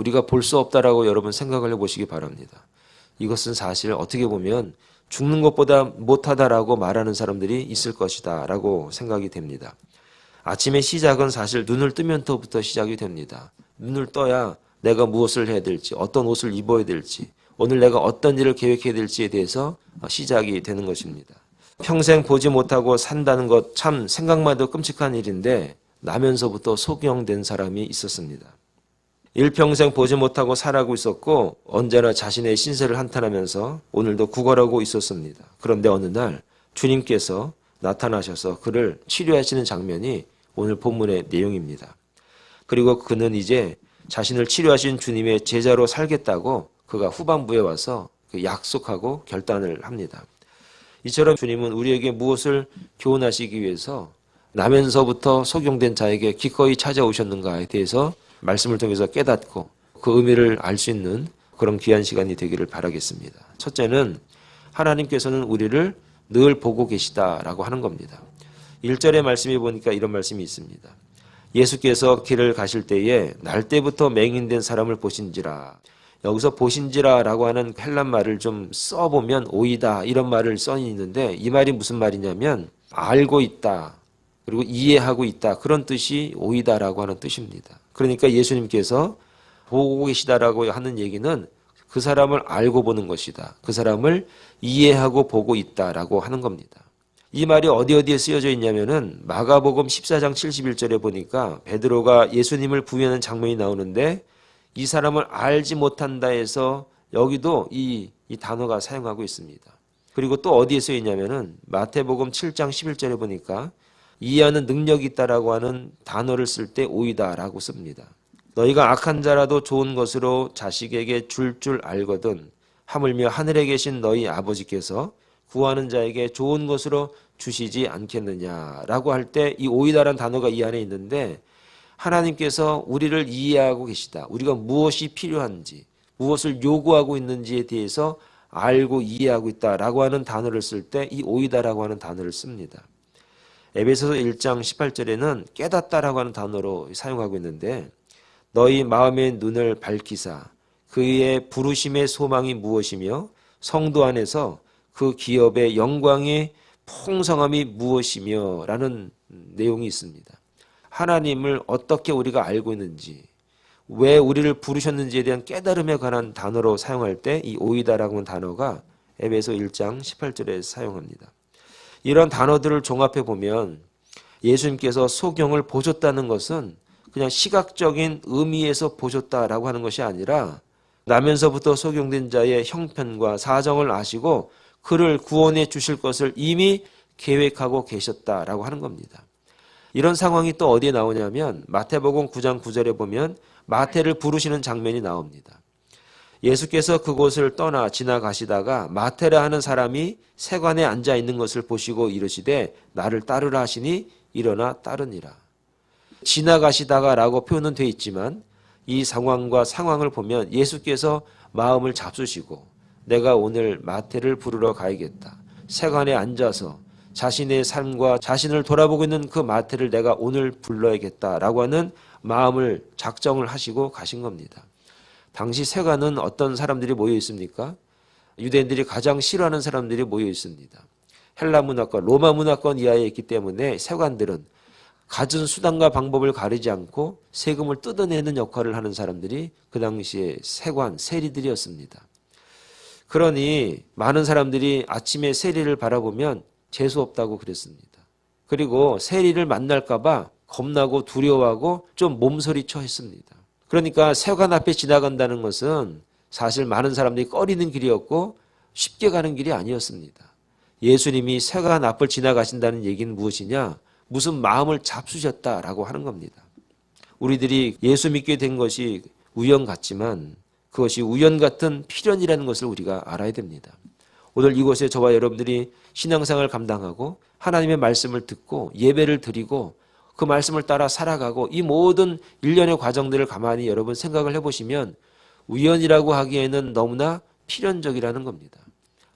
우리가 볼 수 없다라고 여러분 생각을 해보시기 바랍니다. 이것은 사실 어떻게 보면 죽는 것보다 못하다라고 말하는 사람들이 있을 것이다 라고 생각이 됩니다. 아침의 시작은 사실 눈을 뜨면부터 시작이 됩니다. 눈을 떠야 내가 무엇을 해야 될지, 어떤 옷을 입어야 될지, 오늘 내가 어떤 일을 계획해야 될지에 대해서 시작이 되는 것입니다. 평생 보지 못하고 산다는 것 참 생각만 해도 끔찍한 일인데 나면서부터 소경된 사람이 있었습니다. 일평생 보지 못하고 살아고 있었고 언제나 자신의 신세를 한탄하면서 오늘도 구걸하고 있었습니다. 그런데 어느 날 주님께서 나타나셔서 그를 치료하시는 장면이 오늘 본문의 내용입니다. 그리고 그는 이제 자신을 치료하신 주님의 제자로 살겠다고 그가 후반부에 와서 그 약속하고 결단을 합니다. 이처럼 주님은 우리에게 무엇을 교훈하시기 위해서 나면서부터 속용된 자에게 기꺼이 찾아오셨는가에 대해서 말씀을 통해서 깨닫고 그 의미를 알 수 있는 그런 귀한 시간이 되기를 바라겠습니다. 첫째는 하나님께서는 우리를 늘 보고 계시다라고 하는 겁니다. 1절의 말씀에 보니까 이런 말씀이 있습니다. 예수께서 길을 가실 때에 날 때부터 맹인된 사람을 보신지라. 여기서 보신지라라고 하는 헬란 말을 좀 써보면 오이다 이런 말을 써 있는데 이 말이 무슨 말이냐면 알고 있다 그리고 이해하고 있다 그런 뜻이 오이다라고 하는 뜻입니다. 그러니까 예수님께서 보고 계시다라고 하는 얘기는 그 사람을 알고 보는 것이다. 그 사람을 이해하고 보고 있다라고 하는 겁니다. 이 말이 어디 어디에 쓰여져 있냐면은 마가복음 14장 71절에 보니까 베드로가 예수님을 부인하는 장면이 나오는데 이 사람을 알지 못한다 해서 여기도 이, 이 단어가 사용하고 있습니다. 그리고 또 어디에 쓰여 있냐면은 마태복음 7장 11절에 보니까 이해하는 능력이 있다라고 하는 단어를 쓸 때 오이다라고 씁니다. 너희가 악한 자라도 좋은 것으로 자식에게 줄줄 줄 알거든 하물며 하늘에 계신 너희 아버지께서 구하는 자에게 좋은 것으로 주시지 않겠느냐라고 할 때 이 오이다란 단어가 이 안에 있는데 하나님께서 우리를 이해하고 계시다. 우리가 무엇이 필요한지, 무엇을 요구하고 있는지에 대해서 알고 이해하고 있다라고 하는 단어를 쓸 때 이 오이다라고 하는 단어를 씁니다. 에베소서 1장 18절에는 깨닫다라고 하는 단어로 사용하고 있는데 너희 마음의 눈을 밝히사 그의 부르심의 소망이 무엇이며 성도 안에서 그 기업의 영광의 풍성함이 무엇이며 라는 내용이 있습니다. 하나님을 어떻게 우리가 알고 있는지 왜 우리를 부르셨는지에 대한 깨달음에 관한 단어로 사용할 때 이 오이다라고 하는 단어가 에베소 1장 18절에 사용합니다. 이런 단어들을 종합해 보면 예수님께서 소경을 보셨다는 것은 그냥 시각적인 의미에서 보셨다라고 하는 것이 아니라 나면서부터 소경된 자의 형편과 사정을 아시고 그를 구원해 주실 것을 이미 계획하고 계셨다라고 하는 겁니다. 이런 상황이 또 어디에 나오냐면 마태복음 9장 9절에 보면 마태를 부르시는 장면이 나옵니다. 예수께서 그곳을 떠나 지나가시다가 마테라 하는 사람이 세관에 앉아 있는 것을 보시고 이르시되 나를 따르라 하시니 일어나 따르니라. 지나가시다가라고 표현은 돼 있지만 이 상황과 상황을 보면 예수께서 마음을 잡수시고 내가 오늘 마태를 부르러 가야겠다. 세관에 앉아서 자신의 삶과 자신을 돌아보고 있는 그 마태를 내가 오늘 불러야겠다라고 하는 마음을 작정을 하시고 가신 겁니다. 당시 세관은 어떤 사람들이 모여 있습니까? 유대인들이 가장 싫어하는 사람들이 모여 있습니다. 헬라 문화권, 로마 문화권 이하에 있기 때문에 세관들은 가진 수단과 방법을 가리지 않고 세금을 뜯어내는 역할을 하는 사람들이 그 당시에 세관, 세리들이었습니다. 그러니 많은 사람들이 아침에 세리를 바라보면 재수 없다고 그랬습니다. 그리고 세리를 만날까봐 겁나고 두려워하고 좀 몸서리쳐 했습니다. 그러니까 세관 앞에 지나간다는 것은 사실 많은 사람들이 꺼리는 길이었고 쉽게 가는 길이 아니었습니다. 예수님이 세관 앞을 지나가신다는 얘기는 무엇이냐? 무슨 마음을 잡수셨다라고 하는 겁니다. 우리들이 예수 믿게 된 것이 우연 같지만 그것이 우연 같은 필연이라는 것을 우리가 알아야 됩니다. 오늘 이곳에 저와 여러분들이 신앙생활을 감당하고 하나님의 말씀을 듣고 예배를 드리고 그 말씀을 따라 살아가고 이 모든 일련의 과정들을 가만히 여러분 생각을 해보시면 우연이라고 하기에는 너무나 필연적이라는 겁니다.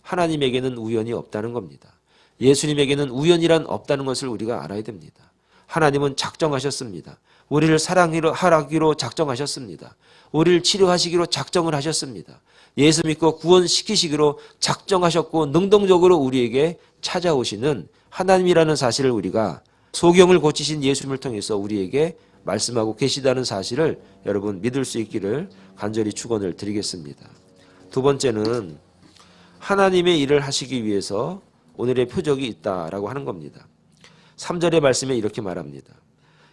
하나님에게는 우연이 없다는 겁니다. 예수님에게는 우연이란 없다는 것을 우리가 알아야 됩니다. 하나님은 작정하셨습니다. 우리를 사랑하기로 작정하셨습니다. 우리를 치료하시기로 작정을 하셨습니다. 예수 믿고 구원시키시기로 작정하셨고 능동적으로 우리에게 찾아오시는 하나님이라는 사실을 우리가 소경을 고치신 예수님을 통해서 우리에게 말씀하고 계시다는 사실을 여러분 믿을 수 있기를 간절히 축원을 드리겠습니다. 두 번째는 하나님의 일을 하시기 위해서 오늘의 표적이 있다라고 하는 겁니다. 3절의 말씀에 이렇게 말합니다.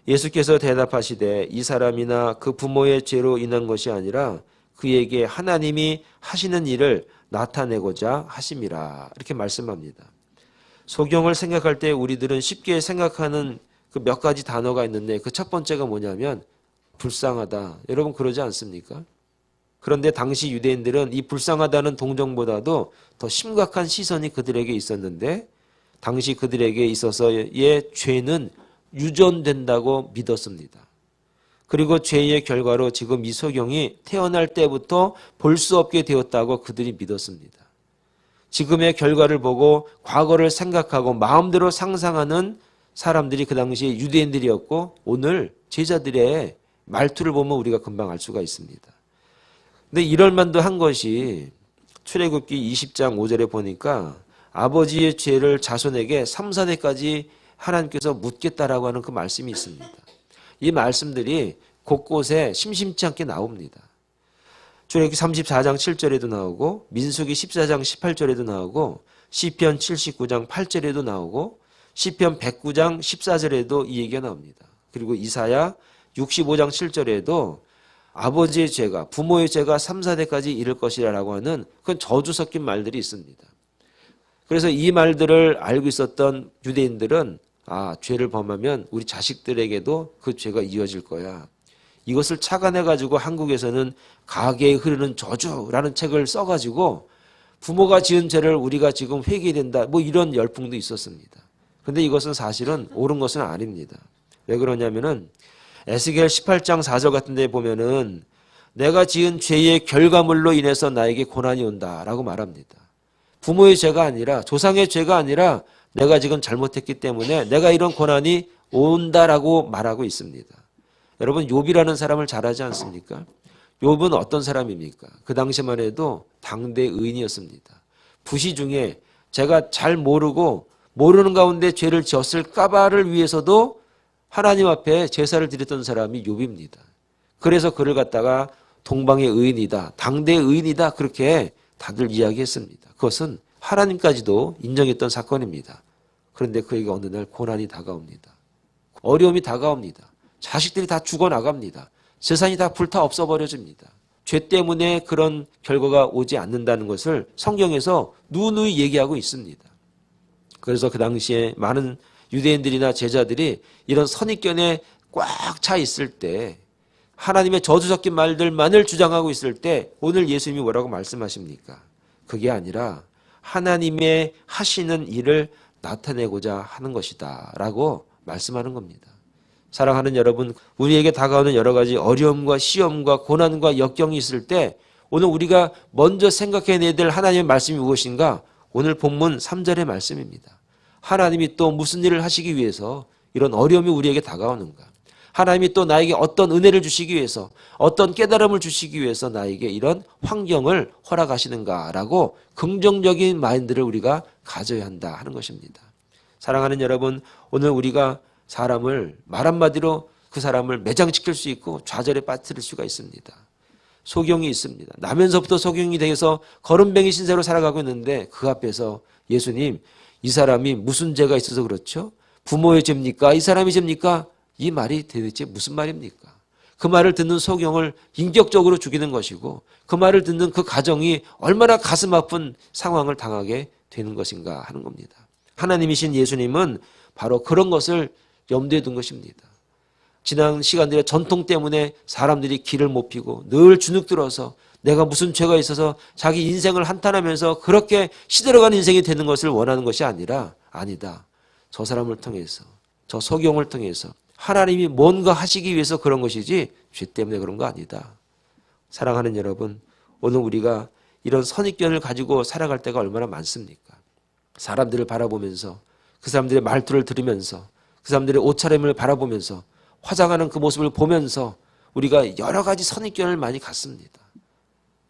예수께서 대답하시되 이 사람이나 그 부모의 죄로 인한 것이 아니라 그에게 하나님이 하시는 일을 나타내고자 하심이라 이렇게 말씀합니다. 소경을 생각할 때 우리들은 쉽게 생각하는 그 몇 가지 단어가 있는데 그 첫 번째가 뭐냐면 불쌍하다. 여러분 그러지 않습니까? 그런데 당시 유대인들은 이 불쌍하다는 동정보다도 더 심각한 시선이 그들에게 있었는데 당시 그들에게 있어서의 죄는 유전된다고 믿었습니다. 그리고 죄의 결과로 지금 이소경이 태어날 때부터 볼 수 없게 되었다고 그들이 믿었습니다. 지금의 결과를 보고 과거를 생각하고 마음대로 상상하는 사람들이 그 당시에 유대인들이었고 오늘 제자들의 말투를 보면 우리가 금방 알 수가 있습니다. 근데 이럴 만도 한 것이 출애굽기 20장 5절에 보니까 아버지의 죄를 자손에게 3, 4대까지 하나님께서 묻겠다라고 하는 그 말씀이 있습니다. 이 말씀들이 곳곳에 심심치 않게 나옵니다. 출애굽기 34장 7절에도 나오고 민수기 14장 18절에도 나오고 시편 79장 8절에도 나오고 시편 109장 14절에도 이 얘기가 나옵니다. 그리고 이사야 65장 7절에도 아버지의 죄가 부모의 죄가 3, 4대까지 이를 것이라고 하는 그건 저주 섞인 말들이 있습니다. 그래서 이 말들을 알고 있었던 유대인들은 아, 죄를 범하면 우리 자식들에게도 그 죄가 이어질 거야. 이것을 착안해 가지고 한국에서는 가게에 흐르는 저주라는 책을 써 가지고 부모가 지은 죄를 우리가 지금 회개된다. 뭐 이런 열풍도 있었습니다. 근데 이것은 사실은 옳은 것은 아닙니다. 왜 그러냐면은 에스겔 18장 4절 같은 데 보면은 내가 지은 죄의 결과물로 인해서 나에게 고난이 온다라고 말합니다. 부모의 죄가 아니라 조상의 죄가 아니라 내가 지금 잘못했기 때문에 내가 이런 고난이 온다라고 말하고 있습니다. 여러분 욥이라는 사람을 잘 알지 않습니까? 욥은 어떤 사람입니까? 그 당시만 해도 당대 의인이었습니다. 부시 중에 제가 잘 모르고 모르는 가운데 죄를 지었을까봐를 위해서도 하나님 앞에 제사를 드렸던 사람이 욥입니다. 그래서 그를 갖다가 동방의 의인이다, 당대의 의인이다 그렇게 다들 이야기했습니다. 그것은 하나님까지도 인정했던 사건입니다. 그런데 그에게 어느 날 고난이 다가옵니다. 어려움이 다가옵니다. 자식들이 다 죽어나갑니다. 재산이 다 불타 없어버려집니다. 죄 때문에 그런 결과가 오지 않는다는 것을 성경에서 누누이 얘기하고 있습니다. 그래서 그 당시에 많은 유대인들이나 제자들이 이런 선입견에 꽉 차 있을 때 하나님의 저주 섞인 말들만을 주장하고 있을 때 오늘 예수님이 뭐라고 말씀하십니까? 그게 아니라 하나님의 하시는 일을 나타내고자 하는 것이다. 라고 말씀하는 겁니다. 사랑하는 여러분, 우리에게 다가오는 여러 가지 어려움과 시험과 고난과 역경이 있을 때 오늘 우리가 먼저 생각해내야 될 하나님의 말씀이 무엇인가? 오늘 본문 3절의 말씀입니다. 하나님이 또 무슨 일을 하시기 위해서 이런 어려움이 우리에게 다가오는가? 하나님이 또 나에게 어떤 은혜를 주시기 위해서 어떤 깨달음을 주시기 위해서 나에게 이런 환경을 허락하시는가라고 긍정적인 마인드를 우리가 가져야 한다 하는 것입니다. 사랑하는 여러분, 오늘 우리가 사람을 말 한마디로 그 사람을 매장시킬 수 있고 좌절에 빠뜨릴 수가 있습니다. 소경이 있습니다. 나면서부터 소경이 되어서 거름뱅이 신세로 살아가고 있는데 그 앞에서 예수님 이 사람이 무슨 죄가 있어서 그렇죠? 부모의 죄입니까? 이 사람이 죄입니까? 이 말이 도대체 무슨 말입니까? 그 말을 듣는 소경을 인격적으로 죽이는 것이고 그 말을 듣는 그 가정이 얼마나 가슴 아픈 상황을 당하게 되는 것인가 하는 겁니다. 하나님이신 예수님은 바로 그런 것을 염두에 둔 것입니다. 지난 시간들의 전통 때문에 사람들이 길을 못 피고 늘 주눅 들어서 내가 무슨 죄가 있어서 자기 인생을 한탄하면서 그렇게 시들어가는 인생이 되는 것을 원하는 것이 아니라 아니다. 저 사람을 통해서 저 소경을 통해서 하나님이 뭔가 하시기 위해서 그런 것이지 죄 때문에 그런 거 아니다. 사랑하는 여러분, 오늘 우리가 이런 선입견을 가지고 살아갈 때가 얼마나 많습니까? 사람들을 바라보면서 그 사람들의 말투를 들으면서 그 사람들의 옷차림을 바라보면서 화장하는 그 모습을 보면서 우리가 여러 가지 선입견을 많이 갖습니다.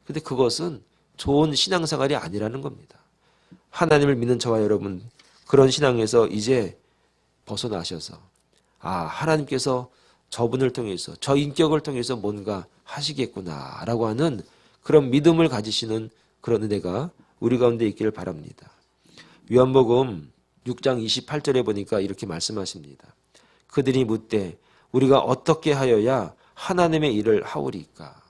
근데 그것은 좋은 신앙생활이 아니라는 겁니다. 하나님을 믿는 저와 여러분 그런 신앙에서 이제 벗어나셔서 아 하나님께서 저분을 통해서 저 인격을 통해서 뭔가 하시겠구나라고 하는 그런 믿음을 가지시는 그런 은혜가 우리 가운데 있기를 바랍니다. 요한복음 6장 28절에 보니까 이렇게 말씀하십니다. 그들이 묻되 우리가 어떻게 하여야 하나님의 일을 하오리까?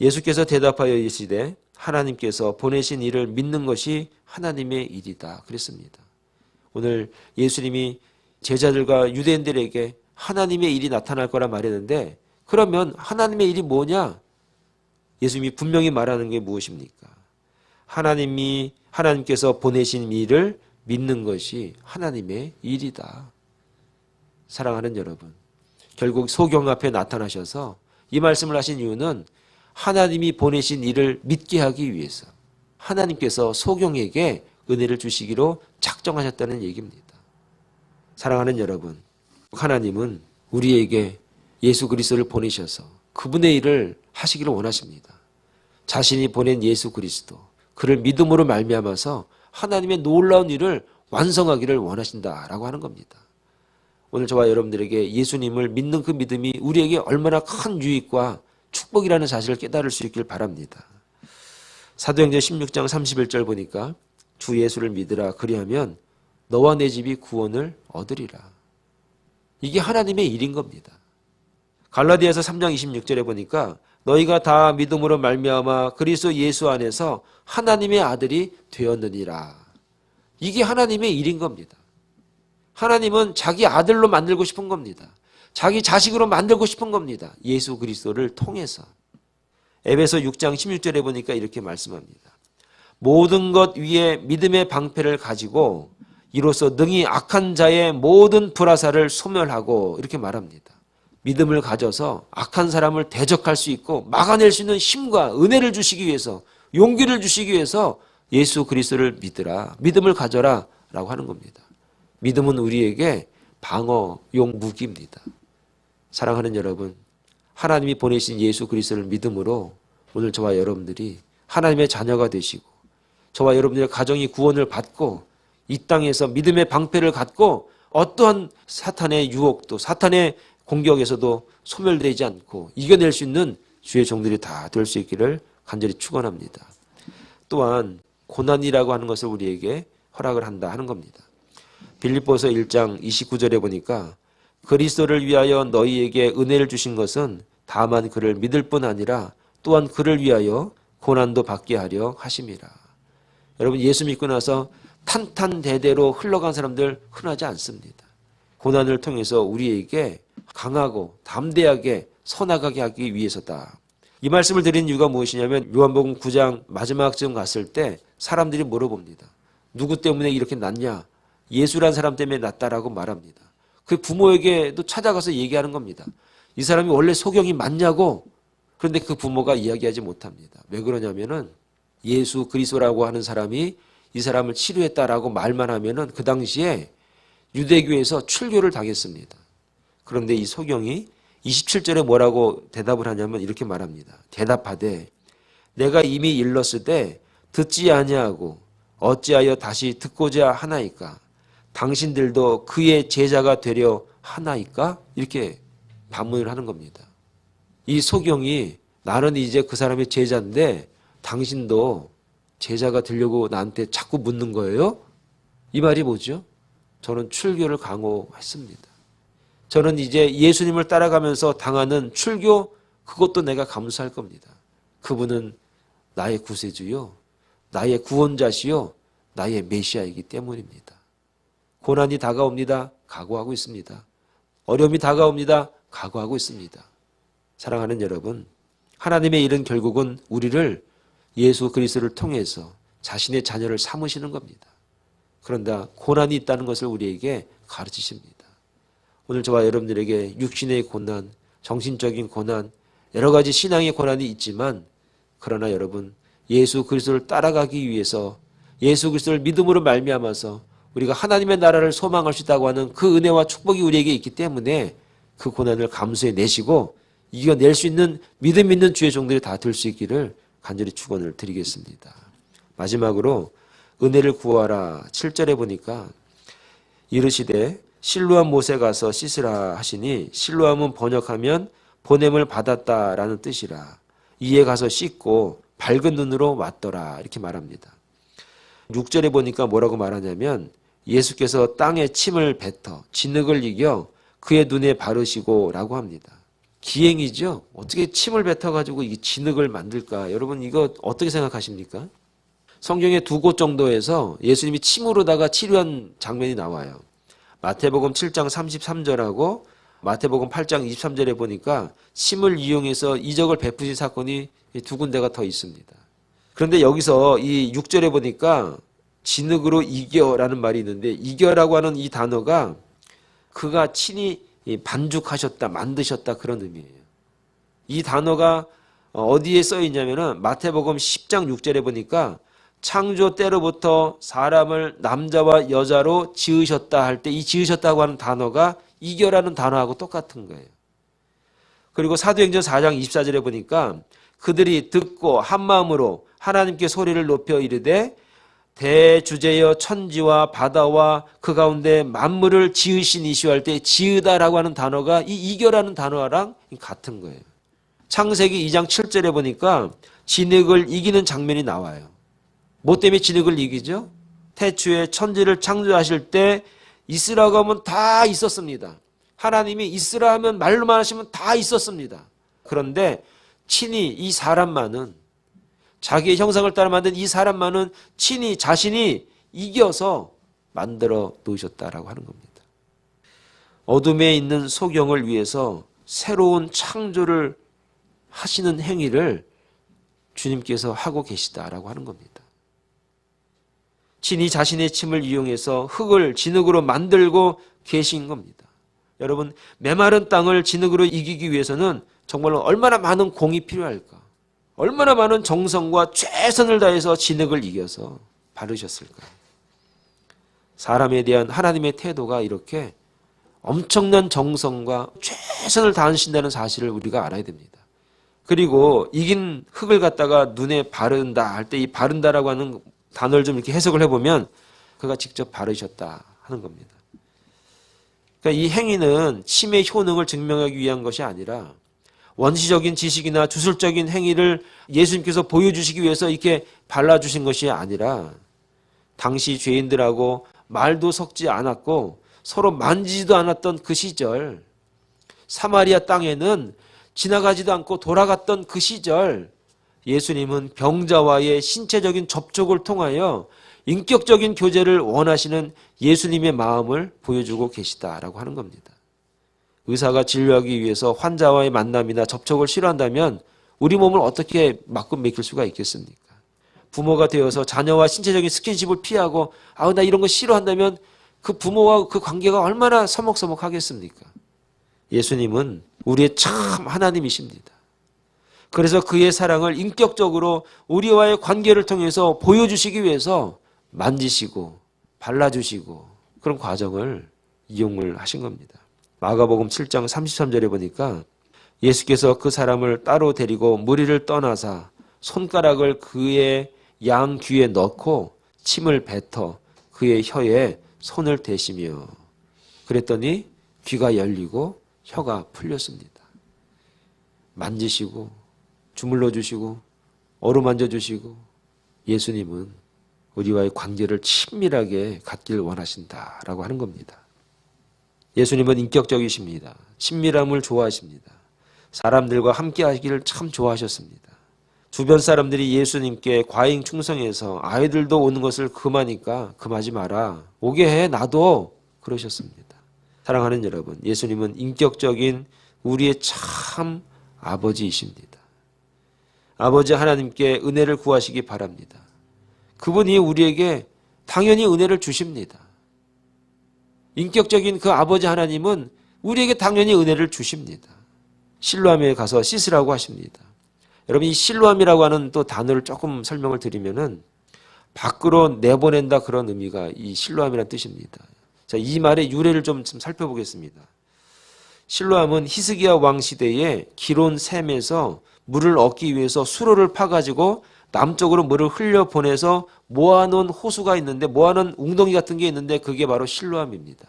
예수께서 대답하여 이르시되 하나님께서 보내신 일을 믿는 것이 하나님의 일이다. 그랬습니다. 오늘 예수님이 제자들과 유대인들에게 하나님의 일이 나타날 거라 말했는데 그러면 하나님의 일이 뭐냐? 예수님이 분명히 말하는 게 무엇입니까? 하나님이 하나님께서 보내신 일을 믿는 것이 하나님의 일이다. 사랑하는 여러분, 결국 소경 앞에 나타나셔서 이 말씀을 하신 이유는 하나님이 보내신 일을 믿게 하기 위해서 하나님께서 소경에게 은혜를 주시기로 작정하셨다는 얘기입니다. 사랑하는 여러분, 하나님은 우리에게 예수 그리스도를 보내셔서 그분의 일을 하시기를 원하십니다. 자신이 보낸 예수 그리스도, 그를 믿음으로 말미암아서 하나님의 놀라운 일을 완성하기를 원하신다라고 하는 겁니다. 오늘 저와 여러분들에게 예수님을 믿는 그 믿음이 우리에게 얼마나 큰 유익과 축복이라는 사실을 깨달을 수 있길 바랍니다. 사도행전 16장 31절 보니까 주 예수를 믿으라 그리하면 너와 내 집이 구원을 얻으리라. 이게 하나님의 일인 겁니다. 갈라디아서 3장 26절에 보니까 너희가 다 믿음으로 말미암아 그리스도 예수 안에서 하나님의 아들이 되었느니라. 이게 하나님의 일인 겁니다. 하나님은 자기 아들로 만들고 싶은 겁니다. 자기 자식으로 만들고 싶은 겁니다. 예수 그리스도를 통해서. 에베소 6장 16절에 보니까 이렇게 말씀합니다. 모든 것 위에 믿음의 방패를 가지고 이로써 능히 악한 자의 모든 불화사를 소멸하고 이렇게 말합니다. 믿음을 가져서 악한 사람을 대적할 수 있고 막아낼 수 있는 힘과 은혜를 주시기 위해서 용기를 주시기 위해서 예수 그리스도를 믿으라. 믿음을 가져라. 라고 하는 겁니다. 믿음은 우리에게 방어용 무기입니다. 사랑하는 여러분, 하나님이 보내신 예수 그리스도를 믿음으로 오늘 저와 여러분들이 하나님의 자녀가 되시고 저와 여러분들의 가정이 구원을 받고 이 땅에서 믿음의 방패를 갖고 어떠한 사탄의 유혹도 사탄의 공격에서도 소멸되지 않고 이겨낼 수 있는 주의 종들이 다 될 수 있기를 간절히 축원합니다. 또한 고난이라고 하는 것을 우리에게 허락을 한다 하는 겁니다. 빌립보서 1장 29절에 보니까 그리스도를 위하여 너희에게 은혜를 주신 것은 다만 그를 믿을 뿐 아니라 또한 그를 위하여 고난도 받게 하려 하심이라. 여러분 예수 믿고 나서 탄탄대대로 흘러간 사람들 흔하지 않습니다. 고난을 통해서 우리에게 강하고 담대하게 서나가게 하기 위해서다. 이 말씀을 드린 이유가 무엇이냐면 요한복음 9장 마지막쯤 갔을 때 사람들이 물어봅니다. 누구 때문에 이렇게 났냐? 예수란 사람 때문에 났다라고 말합니다. 그 부모에게도 찾아가서 얘기하는 겁니다. 이 사람이 원래 소경이 맞냐고 그런데 그 부모가 이야기하지 못합니다. 왜 그러냐면은 예수 그리스도라고 하는 사람이 이 사람을 치료했다라고 말만 하면은 그 당시에 유대교에서 출교를 당했습니다. 그런데 이 소경이 27절에 뭐라고 대답을 하냐면 이렇게 말합니다. 대답하되 내가 이미 일렀을 때 듣지 아니하고 어찌하여 다시 듣고자 하나이까 당신들도 그의 제자가 되려 하나이까 이렇게 반문을 하는 겁니다. 이 소경이 나는 이제 그 사람의 제자인데 당신도 제자가 되려고 나한테 자꾸 묻는 거예요? 이 말이 뭐죠? 저는 출교를 강호했습니다. 저는 이제 예수님을 따라가면서 당하는 출교 그것도 내가 감수할 겁니다. 그분은 나의 구세주요, 나의 구원자시요, 나의 메시아이기 때문입니다. 고난이 다가옵니다. 각오하고 있습니다. 어려움이 다가옵니다. 각오하고 있습니다. 사랑하는 여러분, 하나님의 일은 결국은 우리를 예수 그리스도를 통해서 자신의 자녀를 삼으시는 겁니다. 그런다 고난이 있다는 것을 우리에게 가르치십니다. 오늘 저와 여러분들에게 육신의 고난, 정신적인 고난, 여러 가지 신앙의 고난이 있지만 그러나 여러분 예수 그리스도를 따라가기 위해서 예수 그리스도를 믿음으로 말미암아서 우리가 하나님의 나라를 소망할 수 있다고 하는 그 은혜와 축복이 우리에게 있기 때문에 그 고난을 감수해 내시고 이겨낼 수 있는 믿음 있는 주의 종들이 다 될 수 있기를 간절히 축원을 드리겠습니다. 마지막으로 은혜를 구하라 7절에 보니까 이르시되 실로암 못에 가서 씻으라 하시니 실로암은 번역하면 보냄을 받았다라는 뜻이라 이에 가서 씻고 밝은 눈으로 왔더라 이렇게 말합니다. 6절에 보니까 뭐라고 말하냐면 예수께서 땅에 침을 뱉어 진흙을 이겨 그의 눈에 바르시고 라고 합니다. 기행이죠. 어떻게 침을 뱉어가지고 이 진흙을 만들까? 여러분 이거 어떻게 생각하십니까? 성경에 두곳 정도에서 예수님이 침으로다가 치료한 장면이 나와요. 마태복음 7장 33절하고 마태복음 8장 23절에 보니까 침을 이용해서 이적을 베푸신 사건이 두 군데가 더 있습니다. 그런데 여기서 이 6절에 보니까 진흙으로 이겨라는 말이 있는데 이겨라고 하는 이 단어가 그가 친히 반죽하셨다, 만드셨다 그런 의미예요. 이 단어가 어디에 써 있냐면은 마태복음 10장 6절에 보니까 창조 때로부터 사람을 남자와 여자로 지으셨다 할 때 이 지으셨다고 하는 단어가 이겨라는 단어하고 똑같은 거예요. 그리고 사도행전 4장 24절에 보니까 그들이 듣고 한 마음으로 하나님께 소리를 높여 이르되 대주제여 천지와 바다와 그 가운데 만물을 지으신 이시오 할 때 지으다라고 하는 단어가 이 이겨라는 단어랑 같은 거예요. 창세기 2장 7절에 보니까 진흙을 이기는 장면이 나와요. 뭐 때문에 진흙을 이기죠? 태초에 천지를 창조하실 때 있으라고 하면 다 있었습니다. 하나님이 있으라 하면 말로만 하시면 다 있었습니다. 그런데 친히 이 사람만은 자기의 형상을 따라 만든 이 사람만은 친히 자신이 이겨서 만들어 놓으셨다라고 하는 겁니다. 어둠에 있는 소경을 위해서 새로운 창조를 하시는 행위를 주님께서 하고 계시다라고 하는 겁니다. 친히 자신의 침을 이용해서 흙을 진흙으로 만들고 계신 겁니다. 여러분, 메마른 땅을 진흙으로 이기기 위해서는 정말로 얼마나 많은 공이 필요할까? 얼마나 많은 정성과 최선을 다해서 진흙을 이겨서 바르셨을까? 사람에 대한 하나님의 태도가 이렇게 엄청난 정성과 최선을 다하신다는 사실을 우리가 알아야 됩니다. 그리고 이긴 흙을 갖다가 눈에 바른다 할 때 이 바른다라고 하는 단어를 좀 이렇게 해석을 해보면 그가 직접 바르셨다 하는 겁니다. 그러니까 이 행위는 침의 효능을 증명하기 위한 것이 아니라 원시적인 지식이나 주술적인 행위를 예수님께서 보여주시기 위해서 이렇게 발라주신 것이 아니라 당시 죄인들하고 말도 섞지 않았고 서로 만지지도 않았던 그 시절 사마리아 땅에는 지나가지도 않고 돌아갔던 그 시절 예수님은 병자와의 신체적인 접촉을 통하여 인격적인 교제를 원하시는 예수님의 마음을 보여주고 계시다라고 하는 겁니다. 의사가 진료하기 위해서 환자와의 만남이나 접촉을 싫어한다면 우리 몸을 어떻게 막고 맡길 수가 있겠습니까? 부모가 되어서 자녀와 신체적인 스킨십을 피하고 아우 나 이런 거 싫어한다면 그 부모와 그 관계가 얼마나 서먹서먹하겠습니까? 예수님은 우리의 참 하나님이십니다. 그래서 그의 사랑을 인격적으로 우리와의 관계를 통해서 보여주시기 위해서 만지시고 발라주시고 그런 과정을 이용을 하신 겁니다. 마가복음 7장 33절에 보니까 예수께서 그 사람을 따로 데리고 무리를 떠나사 손가락을 그의 양 귀에 넣고 침을 뱉어 그의 혀에 손을 대시며 그랬더니 귀가 열리고 혀가 풀렸습니다. 만지시고 주물러 주시고 어루만져 주시고 예수님은 우리와의 관계를 친밀하게 갖길 원하신다라고 하는 겁니다. 예수님은 인격적이십니다. 친밀함을 좋아하십니다. 사람들과 함께 하기를 참 좋아하셨습니다. 주변 사람들이 예수님께 과잉 충성해서 아이들도 오는 것을 금하니까 금하지 마라. 오게 해 나도 그러셨습니다. 사랑하는 여러분, 예수님은 인격적인 우리의 참 아버지이십니다. 아버지 하나님께 은혜를 구하시기 바랍니다. 그분이 우리에게 당연히 은혜를 주십니다. 인격적인 그 아버지 하나님은 우리에게 당연히 은혜를 주십니다. 실로암에 가서 씻으라고 하십니다. 여러분 이 실로암이라고 하는 또 단어를 조금 설명을 드리면은 밖으로 내보낸다 그런 의미가 이 실로암이라는 뜻입니다. 자, 이 말의 유래를 좀, 좀 살펴보겠습니다. 실로암은 히스기야 왕 시대에 기론 샘에서 물을 얻기 위해서 수로를 파가지고 남쪽으로 물을 흘려 보내서 모아놓은 호수가 있는데 모아놓은 웅덩이 같은 게 있는데 그게 바로 실로암입니다.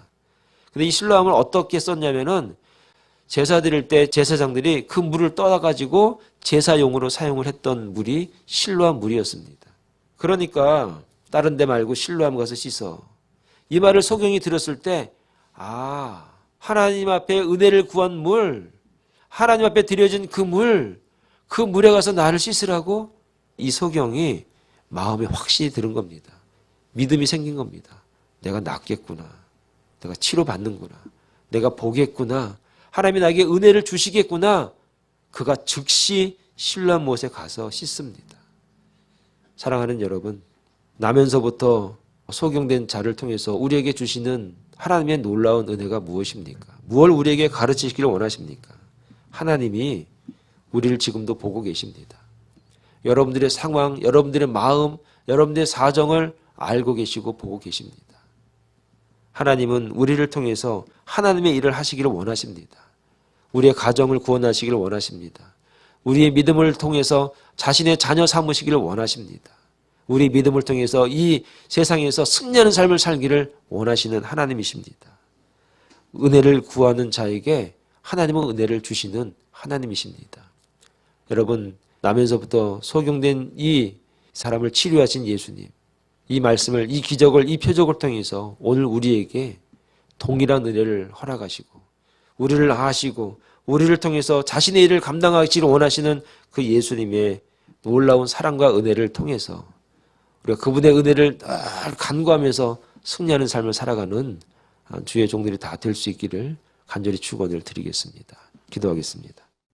근데 이 실로암을 어떻게 썼냐면은 제사 드릴 때 제사장들이 그 물을 떠가지고 제사용으로 사용을 했던 물이 실로암 물이었습니다. 그러니까 다른 데 말고 실로암 가서 씻어. 이 말을 소경이 들었을 때 아, 하나님 앞에 은혜를 구한 물, 하나님 앞에 드려진 그 물, 그 물에 가서 나를 씻으라고 이 소경이 마음에 확신이 드는 겁니다. 믿음이 생긴 겁니다. 내가 낫겠구나. 내가 치료받는구나. 내가 보겠구나. 하나님이 나에게 은혜를 주시겠구나. 그가 즉시 신랑 못에 가서 씻습니다. 사랑하는 여러분, 나면서부터 소경된 자를 통해서 우리에게 주시는 하나님의 놀라운 은혜가 무엇입니까? 무엇을 우리에게 가르치시기를 원하십니까? 하나님이 우리를 지금도 보고 계십니다. 여러분들의 상황, 여러분들의 마음, 여러분들의 사정을 알고 계시고 보고 계십니다. 하나님은 우리를 통해서 하나님의 일을 하시기를 원하십니다. 우리의 가정을 구원하시기를 원하십니다. 우리의 믿음을 통해서 자신의 자녀 삼으시기를 원하십니다. 우리 믿음을 통해서 이 세상에서 승리하는 삶을 살기를 원하시는 하나님이십니다. 은혜를 구하는 자에게 하나님은 은혜를 주시는 하나님이십니다. 여러분, 나면서부터 소경된 이 사람을 치료하신 예수님, 이 말씀을, 이 기적을, 이 표적을 통해서 오늘 우리에게 동일한 은혜를 허락하시고, 우리를 아시고, 우리를 통해서 자신의 일을 감당하기를 원하시는 그 예수님의 놀라운 사랑과 은혜를 통해서 우리가 그분의 은혜를 늘 간구하면서 승리하는 삶을 살아가는 주의 종들이 다 될 수 있기를 간절히 축원을 드리겠습니다. 기도하겠습니다.